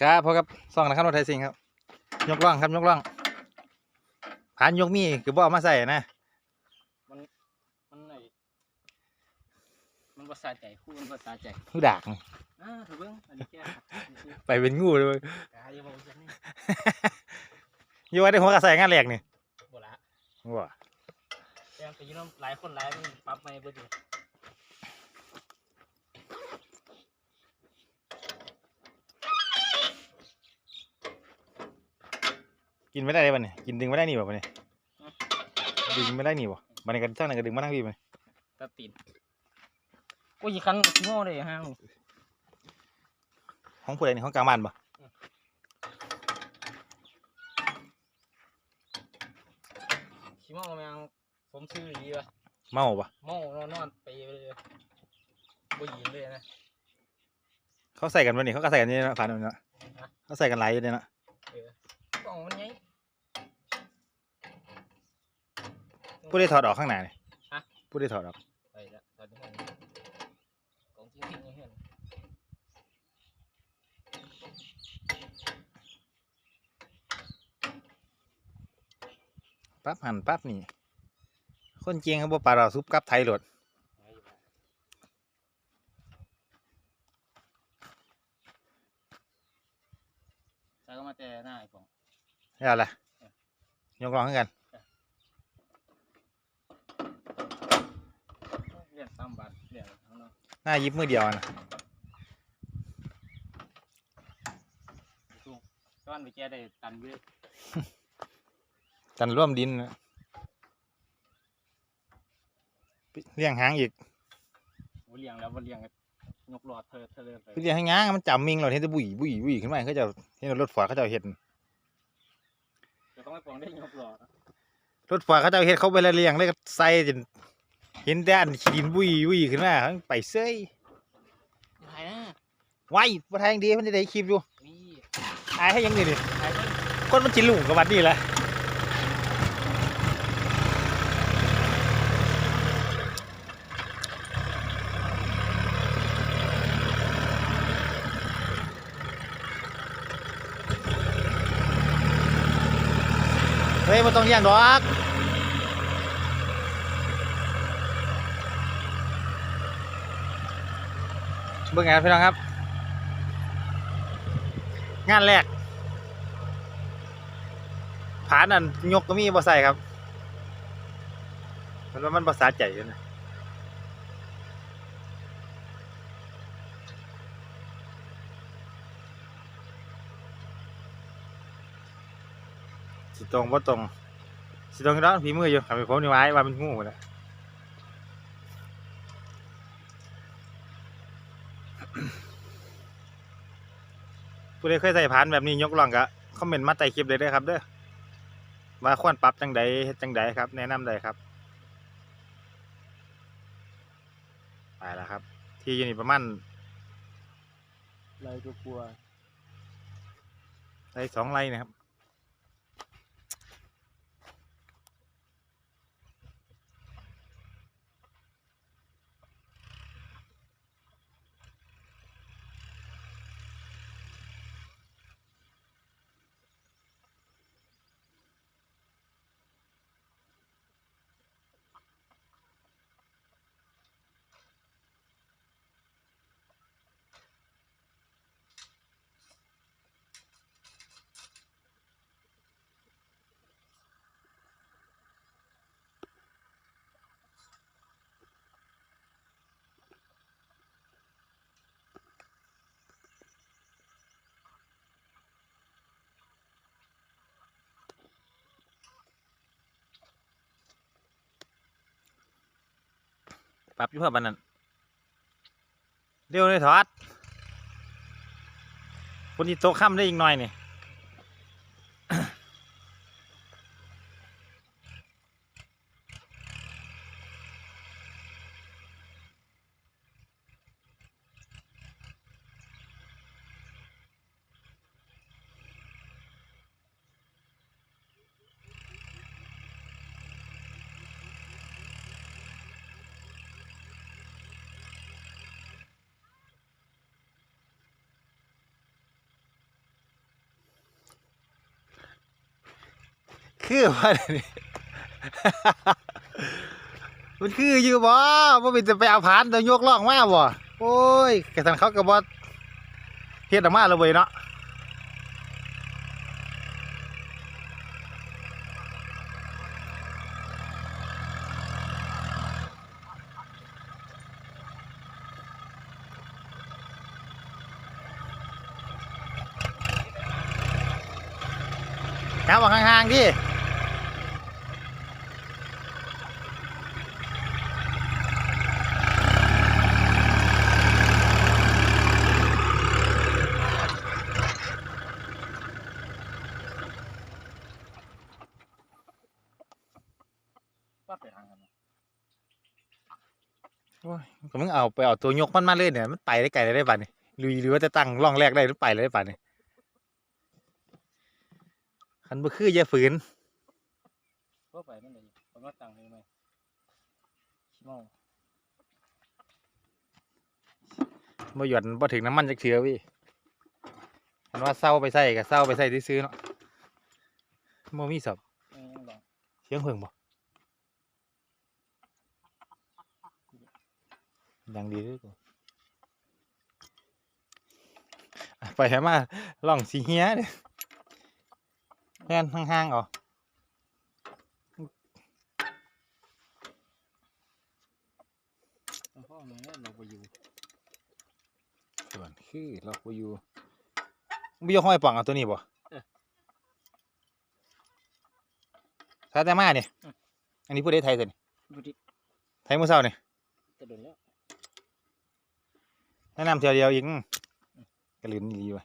ครับพบกับซ่องนะครับรถไทยสิงห์ครับ ยกล่องครับยกล่องผ่านยกมีคือบ่เอามาใส่นะมันไหนมันภาษาใจคู่มันภาษาใจหูดากนี่อ่าถูกเบิ้งอันนี้แก้ครับนี่คือไปเป็นงูเลยกายบอกจะนี่อยู่ไว้ได้หัวกระใส่งานแหลกนี่บ่ละว้าแต่ไปยืนหลายคนหลายมันปรับไม่เบิดเลย กินไม่ได้เลยบัดนี้กินดึงไม่ได้นี่บ่บัดนี้ดึงไม่ได้นี่บ่บัดนี้กันช่างไหนก็ดึงมาทั้งพี่บัดนี้ตัดตีนกูยีคันขี้โง่เลยฮะห้องผู้ใดนี่ห้องกลางบ้านบ่ขี้โง่มันยังผมซื้อดีวะเมาบ่โม่นอนนอนไปเลยบ่ยินเลยนะเขาใส่กันบัดนี้เขาก็ใส่กันนี่นะผ่านเอาเนาะเขาใส่กันหลายอยู่เนี่ยเนาะเออกล่องมันไงผู้ได้ถอดออกข้างหน้านี่ฮะผู้ได้ถอดออกไปละตอนนี้มันกล่องจริงๆนี่เห็นปั๊บหันปั๊บนี่ คนจริงเขาบ่ปลาเราซุปกับไทยโหลด ใส่ก็มาแต่หน้าไอ้กล่อง เอาล่ะยกล่องให้กันเรียนสามบาทเรียนข้างนอกหน้ายิบมือเดียวนะก้อนไปแก้ได้ตันเยอะกันร่วมดินนะเลี้ยงหางอีกโอ้เลี้ยงแล้วว่าเลี้ยงยกหลอดเธอเธอเลยไปเลี้ยงให้ง้างมันจำมิงเราเห็นแต่บุ๋ยบุ๋ยบุ๋ยขึ้นมาเขาจะเห็นรถฝาเขาจะเห็นเดี๋ยวต้องไม่ปองได้ยกหลอดนะรถฝาเขาจะเห็นเขาไปแล้วเลี้ยงเลยก็ใส่จนเห็นแต่อันขี้ดินบุ๋ยบุ๋ยขึ้นมาเขาไปเซ้ยถ่ายนะไว้ประทางดีมันจะได้คลิปอยู่นี่อายให้ยังดีดิถ่ายเพิ่งคนมันจิลุงกับวันนี้แหละ ฮ้ยมันต้องแย่งดอกเบิ่งไงพี่น้องครับ งานแรกผานั่นยกก็มีบ่ใส่ครับ มันว่ามันภาษาใจอยู่นะ สิตรงบ่ตรงสิตรงแล้วฝีมืออยู่ขับไปผมนี่ไว้ว่ามันงูหมดแล้วผู้ใดเคยใส่ผานแบบนี้ยกล่องก็คอมเมนต์มาใต้คลิปเลยเด้อครับเด้อว่าควรปรับจังใดเฮ็ดจังใดครับ แนะนำได้ครับไปแล้วครับ ที่อยู่นี่ประมาณไรก็กลัวไรสองไรนะครับ ปรับอยู่เพื่อบันนั้นเร็วเลยทอดคนที่โตข้ามได้อีกหน่อยนี่ คือว่านี่มันคืออยู่บ่ว่าเป็นจะไปเอาผานจะยกล่องมาบ่โอ้ยกระสันเขาก็บ่เฮ็ดออกมาแล้วเว้ยเนาะครับออกห่างๆดิ ปั๊บไปทางกันโอ้ยก็มึงเอาไปเอาตัวยกมันมาเลยเนี่ยมันไปได้ไกลเลยได้ป่ะนี่ลุยหรือว่าจะตั้งร่องแรกได้หรือไปเลยได้ป่ะนี่คันบ่คืออย่าฝืนก็ไปมันเลยผมว่าตังค์เลยไหมชิมองบ่หย่อนบ่ถึงน้ำมันจักเทื่อเวิคันว่าเศร้าไปใส่ก็เศร้าไปใส่ซื้อๆเนาะบ่มีสับไม่ยังลองเสียงเพิ่งบ่ ดังดีเด้วยกูอะไปให้มาลองสีเฮียเด้แม่นห่างๆเอ๋อพ่อแม่เราไปอยู่ส่วนคือล็อกบ่อยู่มึงบ่ยกห้อยป่องเอาตัวนี้บ่ถ้าแต่มาเนี่ยอันนี้ผู้ใดไทยตัวนี้บุตรไทยมื้อเช้านี่จะโดนแล้ว แนะนำเทียวเดียวอีกอื้อกระลืนดีว่ะ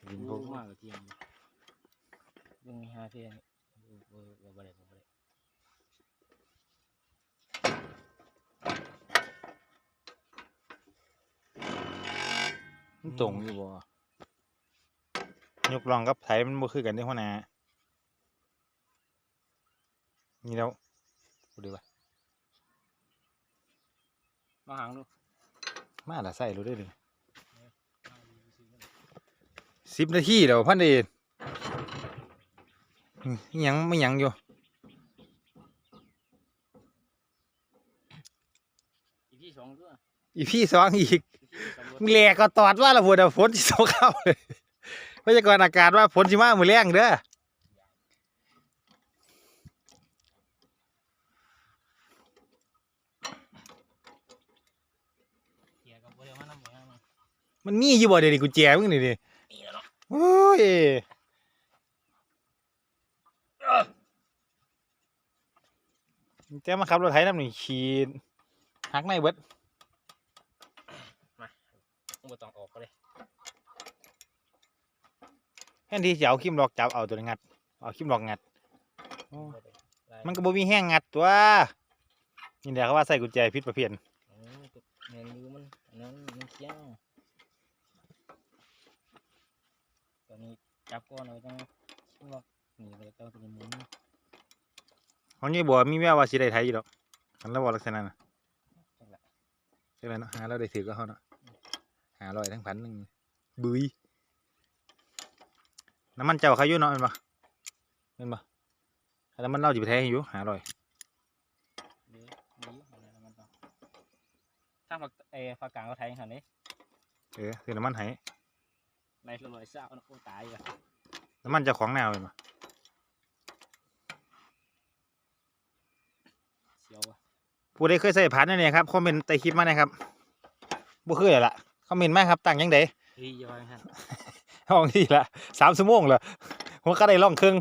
กระลืนพวรู้กมากกว่าเทียมยังมีฮาเทียนบ่บ่บ่ได้บ่ได้มันตรงอยู่บ่ยกลองกับไทยมันบ่คือกันเด้หัวหน้านี่แล้วกูดูว่ามาหางดู มาละใส่รู้ได้เลยสิบนาทีเดี๋ยวพันเดชอืมอิหยังไม่หยังอยู่อีพี่สองด้วยอีพี่สองอีกอีพี่สองรถมึงแหลกก็ตอดว่าละฝนฝนสิตกเข้าเลยพยากรณ์อากาศว่าฝนสิมามื้อแรงเด้อ เกียร์กั บบ่ได้มานำบ่ยังนะมันมีอยู่บ่เดี๋ยวนี้กุญแจมึงนี่ดินี่แล้วเนาะโอ้ยแจ้มาขับรถไถน้ำนี่ขีดหักในเบิดบ่ต้องออกก็เลยแทนที่จะเอาคิมล็อกจับเอาตัวนั้นงัด เอาคิมล็อกงัดโอ้บ่ได้ลายมันก็บ่มีแห้งงัดตัวนี่แหละเขาว่าใส่กุญแจผิดประเภทอืมก็แม่นอยู่มันอัน นั้นมันเคียงตอนนี้จับก่อนเอาจังชิมล็อกนี่ไปแล้วก็ตัวนี้หมุนของนี่บ่มีแววว่าสิได้ไทยอยู่ดอกคันเราบอกลักษณะน่ะจังละจังไดเนาะหาเราได้ถือก็เฮาเนาะหาร้อยทั้งพันหนึงบุยน้ำมันเจ้าเขาอยู่เนาะแม่นบ่แม่นบ่ถ้าน้ำมันเราสิไปแท้ให้อยู่หาร้อย เดี๋ยวเดี๋ยวอะไรนะมันต้อง ถ้าฝักเออฝักกลางก็ไทยหันนี้เออซื้อน้ำมันให้ในละร้อยเศร้าโอ้ตายอะน้ำมันเจ้าของแนวแม่นบ่เสียวอะผู้ใดเคยใส่ผ่านนั่นเนี่ยครับคอมเมนต์ใต้คลิปมาหนะครับบ่เคยเลยล่ะคอมเมนต์มาครับตั้งยังไดเฮ้ยย้อยฮะห้องที่ละสามชั่วโมงเหรอหัวก็ได้ล่องเครื่อง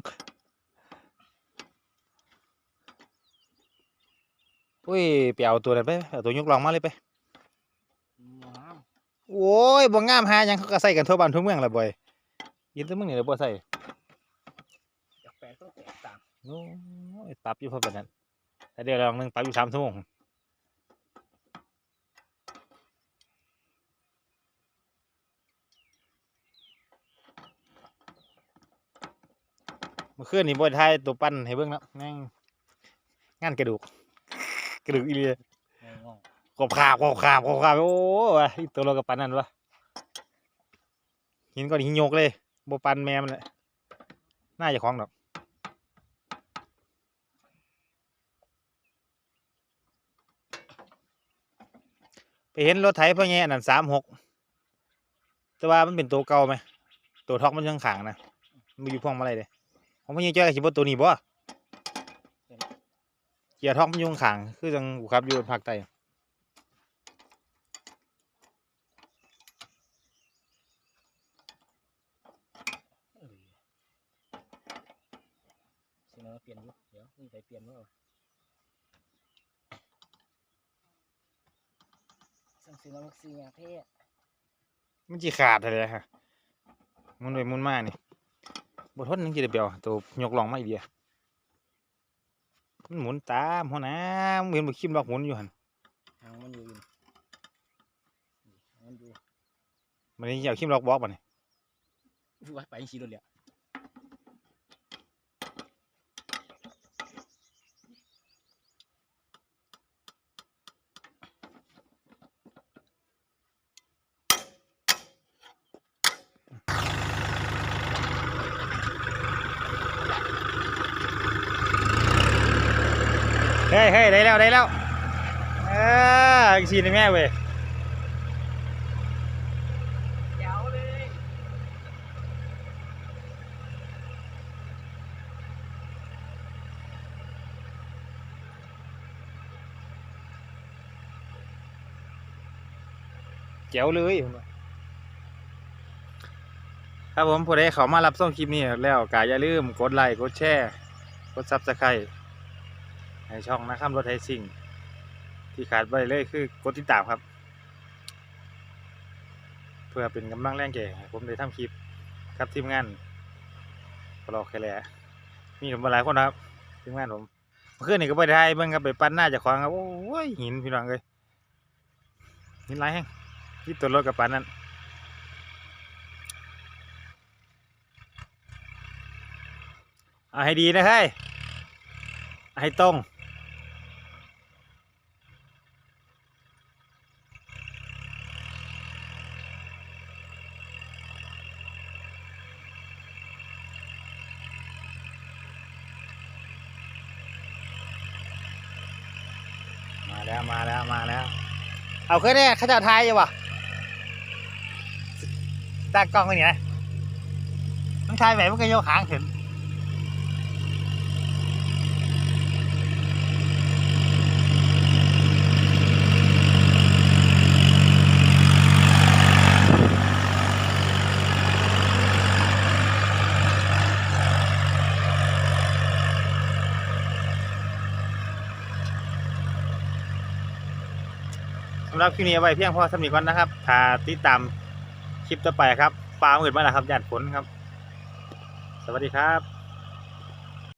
อุ้ยไปเอาตัวนั้นไปเอาตัวยกลองมาเลยไปว้าว โอ้ยบ่งามหายังเขาก็ใส่กันทั่วบ้านทั่วเมืองละบ่อยยินแต่มึงนี่แหละบ่ใส่จากแปลกต้องแตกต่างโอ้ยปรับอยู่เพราะปานนั้นแต่เดี๋ยวลองหนึงปรับอยู่สามชั่วโมงเมื่อคืนนี่บ่ได้ถ่ายตัวปั้นให้เบิ่งแล้วแม่งงานกระดูก กระดูกอีเลีย กบขาบกบขาบกบขาบโอ้ยตัวเรากับปันนั่นวะหินก้อนหินโยกเลยโบปันแมมันเลยน่าจะคล้องหรอกไปเห็นรถไถพ่อแง่นั่นสามหกแต่ว่ามันเป็นตัวเก่าไหมตัวท็อกมันยังขางนะมันอยู่พ่วงมาอะยเลยผมงพ่อแง่เจ้าชิบตัวนี้บ่เกียร์ท็อกมันยุ่งขางคือจังกูครับอยู่ภาคใต้ เราเปลี่ยนอยู่เดี๋ยวนี่ไปเปลี่ยนว่าสั่งซื้อมาซื้อยาเพ่มันจีขาดเลยฮะหมุนไปหมุนมานี่บททนนึงจีเดียวตัวยกลองไม่เดียวมันหมุนตามหัวหน้ามึงเห็นบุคิมล็อกหมุนอยู่หันหางมันอยู่อยู่หางมันอยู่มันนี่อยากคิมล็อกบล็อกป่ะนี่ว่าไปชี้รถเลย ฮ้ยเฮ้ยได้แล้วได้แล้วเอออีกทีนึงแม่เว้ยเดี๋ยวเลยเจ๋วเลยครับผมผู้ใดเขามารับส่งคลิปนี้แล้วก็อย่าลืมกดไลค์กดแชร์ กดซับสไครต์ ในช่องนะครับรถไทยซิ่ง ที่ขาดไปเลยคือกดติดตามครับ เพื่อเป็นกำลังแรงใจให้ผมได้ทำคลิปครับทีมงานปลอกแค่แหละมีผมหลายคนครับทีมงานผมเมื่อคืนนี่ก็ไปได้เบิ่งครับไปปั้นหน้าจากของครับโอ้ยหินพี่น้องเลยหินหลายแห้งที่ตัวรถกับปั้นนั้นเอาให้ดีนะเฮ้ยเอาให้ตรง แล้วมาแล้วมาแล้ว เอาขึ้นเนี่ยเขาจะทายอยู่วะตากล้องไปนี่นะต้องชายแบบมันก็โยกหางถึง รับคลิปนี้เอาไว้เพียงพอสำหรับก่อนนะครับถ้าติดตามคลิปต่อไปครับฟ้ามืดมาแล้วครับหยาดฝนครับ สวัสดีครับ